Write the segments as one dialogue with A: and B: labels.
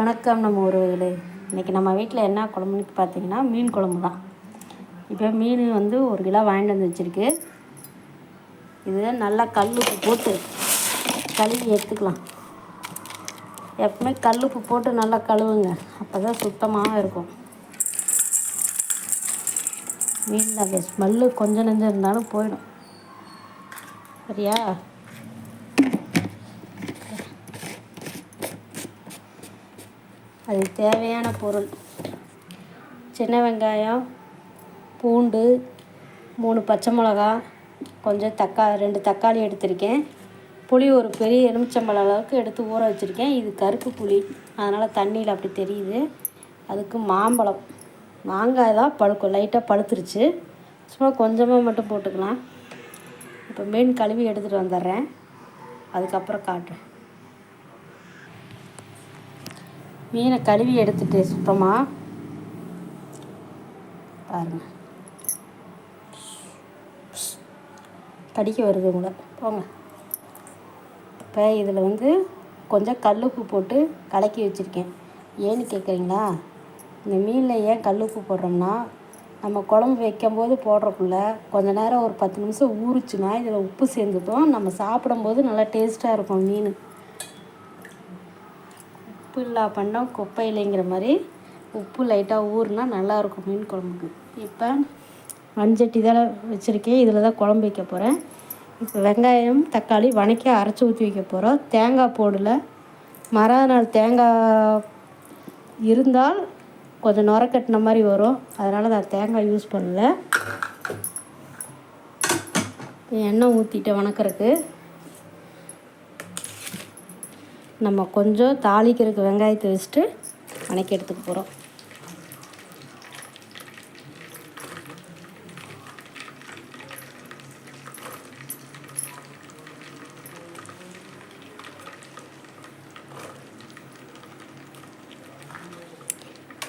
A: வணக்கம் நம்ம உறவுகளே. இன்றைக்கி நம்ம வீட்டில் என்ன குழம்புன்னு பார்த்தீங்கன்னா மீன் குழம்பு தான். இப்போ மீன் வந்து ஒரு கிலோ வாங்கிட்டு வந்து வச்சுருக்கு. இது நல்லா கல்லுப்பு போட்டு கழுவி எடுத்துக்கலாம். எப்பவுமே கல்லுப்பு போட்டு நல்லா கழுவுங்க. அப்போ தான் சுத்தமாக இருக்கும். மீன் அந்த ஸ்மெல்லு கொஞ்சம் நெஞ்சம் இருந்தாலும் போயிடும். சரியா? அது தேவையான பொருள். சின்ன வெங்காயம் பூண்டு மூணு பச்சை மிளகா கொஞ்சம் தக்கா ரெண்டு தக்காளி எடுத்திருக்கேன். புளி ஒரு பெரிய எலுமிச்சம்பழம் அளவுக்கு எடுத்து ஊற வச்சுருக்கேன். இது கருப்பு புளி. அதனால் தண்ணியில் அப்படி தெரியுது. அதுக்கு மாம்பழம். மாங்காய் தான் பழுக்கும் லைட்டாக பழுத்துருச்சு. சும்மா கொஞ்சமாக மட்டும் போட்டுக்கலாம். இப்போ மீன் கழுவி எடுத்துகிட்டு வந்துடுறேன். அதுக்கப்புறம் காட்டுறேன். மீனை கழுவி எடுத்துட்டு சுத்தமாக பாருங்கள் கடிக்க வருது உங்களை. போங்க. இப்போ இதில் வந்து கொஞ்சம் கல்லுப்பு போட்டு கலக்கி வச்சுருக்கேன். ஏன்னு கேட்குறீங்களா இந்த மீனில் ஏன் கல்லுப்பு போடுறோம்னா நம்ம குழம்பு வைக்கும்போது போடுறக்குள்ள கொஞ்ச நேரம் ஒரு பத்து நிமிஷம் ஊறுச்சுன்னா இதில் உப்பு சேர்ந்துட்டோம் நம்ம சாப்பிடும்போது நல்லா டேஸ்ட்டாக இருக்கும் மீன். உப்பு இல்லா பண்ணால் குப்பை இல்லைங்கிற மாதிரி உப்பு லைட்டாக ஊறுனா நல்லாயிருக்கும் மீன் குழம்புக்கு. இப்போ மண்சட்டி தான் வச்சுருக்கேன். இதில் தான் குழம்பு வைக்க போகிறேன். இப்போ வெங்காயம் தக்காளி வணக்கி அரைச்சி ஊற்றி வைக்க போகிறோம். தேங்காய் போடல. மறுநாள் தேங்காய் இருந்தால் கொஞ்சம் நுர கட்டின மாதிரி வரும். அதனால் நான் தேங்காய் யூஸ் பண்ணல. எண்ணெய் ஊற்றிட்டேன் வணக்கறதுக்கு. நம்ம கொஞ்சம் தாளிக்கிறதுக்கு வெங்காயத்தை வச்சுட்டு வணக்கி எடுத்துக்க போகிறோம்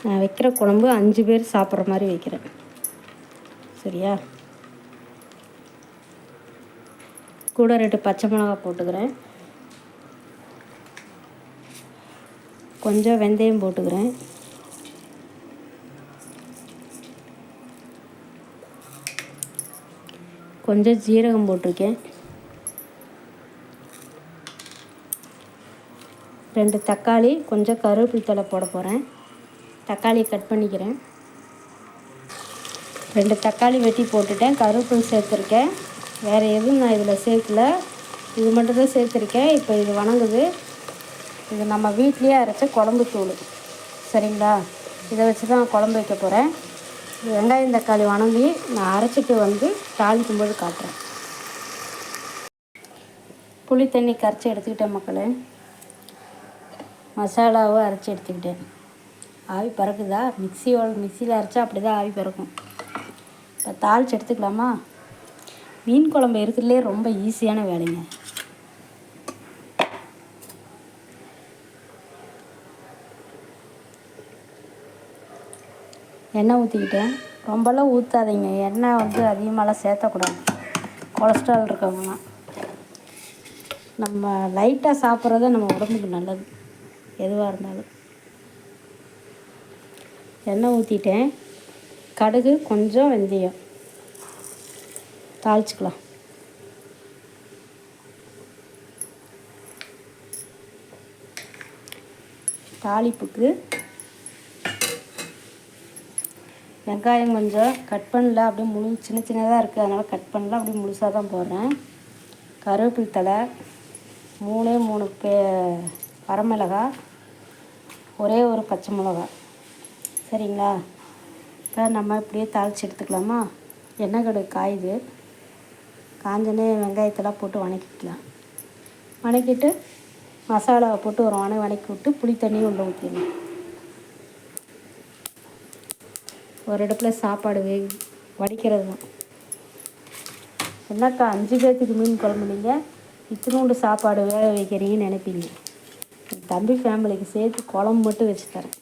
A: நான் வைக்கிற குழம்பு அஞ்சு பேர் சாப்பிட்ற மாதிரி வைக்கிறேன். சரியா? கூட ரெண்டு பச்சை மிளகா போட்டுக்கிறேன். கொஞ்சம் வெந்தயம் போட்டுக்கிறேன். கொஞ்சம் ஜீரகம் போட்டிருக்கேன். ரெண்டு தக்காளி கொஞ்சம் கருவேப்பிலை போட போகிறேன் தக்காளியை கட் பண்ணிக்கிறேன். ரெண்டு தக்காளி வெட்டி போட்டுட்டேன். கருவேப்பிலை சேர்த்துருக்கேன். வேறு எதுவும் நான் இதில் சேர்க்கல. இது மட்டும் தான் சேர்த்துருக்கேன். இப்போ இது வணங்குது. இது நம்ம வீட்லேயே அரைச்ச குழம்பு தூள். சரிங்களா? இதை வச்சு தான் குழம்பு வைக்க போகிறேன் வெங்காயம் தக்காளி வணங்கி நான் அரைச்சிட்டு வந்து தாளிக்கும் போது காட்டுறேன். புளி தண்ணி கரைச்சி எடுத்துக்கிட்டேன் மக்களே. மசாலாவும் அரைச்சி எடுத்துக்கிட்டேன். ஆவி பறக்குதா? மிக்சியோட மிக்சியில் அரைச்சா அப்படி தான் ஆவி பறக்கும். இப்போ தாளித்து எடுத்துக்கலாமா? மீன் குழம்பு இருக்கிறதுலே ரொம்ப ஈஸியான வேலைங்க. எண்ணெய் ஊற்றிக்கிட்டேன் ரொம்பலாம் ஊற்றாதீங்க எண்ணெய் வந்து அதிகமாகலாம் சேர்த்தக்கூடாது. கொலஸ்ட்ரால் இருக்கவங்கலாம். நம்ம லைட்டாக சாப்பிட்றது நம்ம உடம்புக்கு நல்லது. எதுவாக இருந்தாலும். எண்ணெய் ஊற்றிட்டேன் கடுகு கொஞ்சம் வெந்தயம். தாளிச்சிக்கலாம். தாளிப்புக்கு வெங்காயம் கொஞ்சம் கட் பண்ணல அப்படியே முழு சின்ன சின்னதாக இருக்குது அதனால் கட் பண்ணல அப்படியே முழுசாக தான் போடுறேன். கருவேப்பிலை தழை மூணே மூணு பே வரமிளகா ஒரே ஒரு பச்சை மிளகா. சரிங்களா? இப்போ நம்ம இப்படியே தாளித்து எடுத்துக்கலாமா? எண்ணெய் கடுகு காயுது. காஞ்சனே வெங்காயத்தெல்லாம் போட்டு வணக்கிக்கலாம். வணக்கிட்டு மசாலாவை போட்டு ஒரு வண வணக்கி விட்டு புளி தண்ணியும் உள்ள ஊற்றிடணும் ஒரு அடுப்பில் சாப்பாடு வே வடிக்கிறது தான் என்னக்கா அஞ்சு பேர்த்துக்கு மீன் குழம்பு நீங்கள் இத்தினோண்டு சாப்பாடு வேக வைக்கிறீங்கன்னு நினைப்பீங்க. என் தம்பி ஃபேமிலிக்கு சேர்த்து குழம்பு மட்டும் வச்சு தரேன்.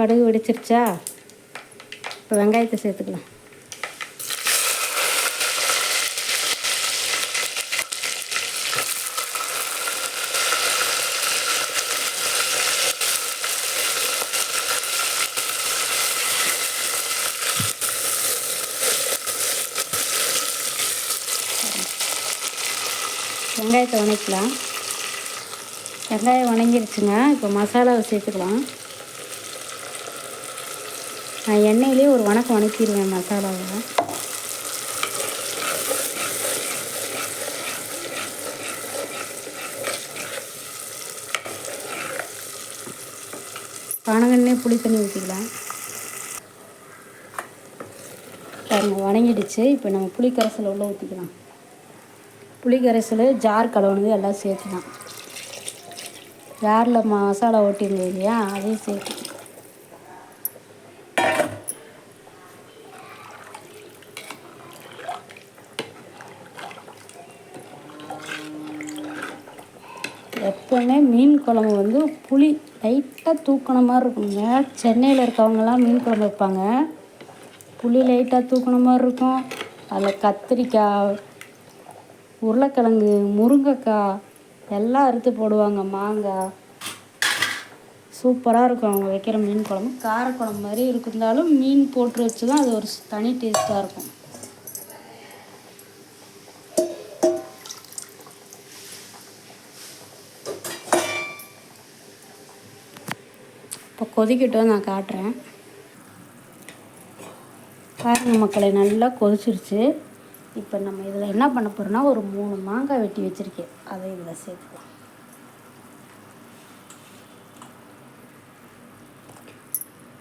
A: கடுகு வெடிச்சிருச்சா? இப்போ வெங்காயத்தை சேர்த்துக்கலாம். வெங்காயத்தை வணக்கலாம் வெங்காயம் வணங்கிருச்சுங்க. இப்போ மசாலாவை சேர்த்துக்கலாம். நான் எண்ணெயிலே ஒரு வணக்கம் வணக்கிடுவேன் மசாலாவை. பனங்கண்ணே புளி தண்ணி ஊற்றிக்கலாம் பாருங்க வணங்கிடுச்சு. இப்போ நம்ம புளி கரைசல் உள்ள ஊற்றிக்கலாம் புளி கரைசல் ஜார் கலவுனது எல்லாம் சேர்த்துலாம் ஜாரில் மசாலா ஓட்டியிருந்தது இல்லையா? அதையும் சேர்த்து உடனே மீன் குழம்பு வந்து புளி லைட்டாக தூக்கின மாதிரி இருக்குங்க சென்னையில் இருக்கவங்கலாம் மீன் குழம்பு வைப்பாங்க. புளி லைட்டாக தூக்கின மாதிரி இருக்கும். அதில் கத்திரிக்காய் உருளைக்கிழங்கு முருங்கைக்காய் எல்லாம் அறுத்து போடுவாங்க. மாங்காய். சூப்பராக இருக்கும் அவங்க வைக்கிற மீன் குழம்பு. காரக்குழம்பு மாதிரி இருந்தாலும் மீன் போட்டு வச்சு தான் அது ஒரு தனி டேஸ்ட்டாக இருக்கும். கொதிக்கட்டும் நான் காட்டுறேன். பாருங்க மக்களை நல்லா கொதிச்சிருச்சு. இப்போ நம்ம இதில் என்ன பண்ண போகிறோம்னா ஒரு மூணு மாங்காய் வெட்டி வச்சுருக்கேன். அதை இதில் சேர்த்துக்கலாம்.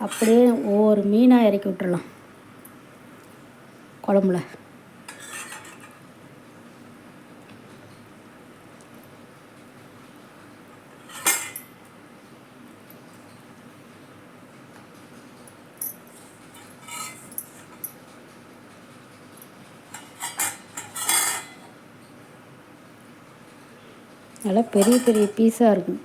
A: அப்படியே ஒவ்வொரு மீனாக இறக்கி விட்டுடலாம் குழம்புல. நல்லா பெரிய பெரிய பீஸாக இருக்கும்.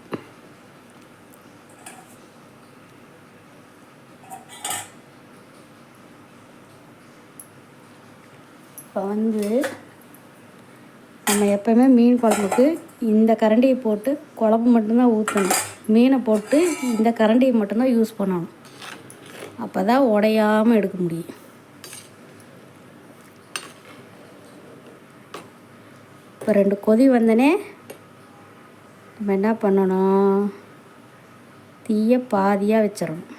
A: இப்போ வந்து நம்ம எப்போவுமே மீன் குழம்புக்கு இந்த கரண்டியை போட்டு குழம்பு மட்டும்தான் ஊற்றணும் மீனை போட்டு இந்த கரண்டியை மட்டும்தான் யூஸ் பண்ணணும். அப்போ தான் உடையாமல் எடுக்க முடியும். இப்போ ரெண்டு கொதி வந்தனே நம்ம என்ன பண்ணணும்? தீயை பாதியாக வச்சிடணும்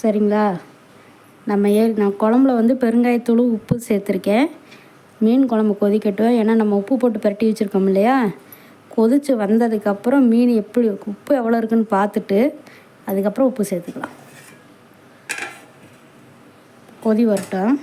A: சரிங்களா? நம்ம ஏ நான் குழம்புல வந்து பெருங்காயத்தூள் உப்பு சேர்த்துருக்கேன். மீன் குழம்பு கொதிக்கட்டும். ஏன்னா நம்ம உப்பு போட்டு பரட்டி வச்சுருக்கோம் இல்லையா? கொதித்து வந்ததுக்கப்புறம் மீன் எப்படி உப்பு எவ்வளோ இருக்குன்னு பார்த்துட்டு அதுக்கப்புறம் உப்பு சேர்த்துக்கலாம். கொதி வரட்டும்.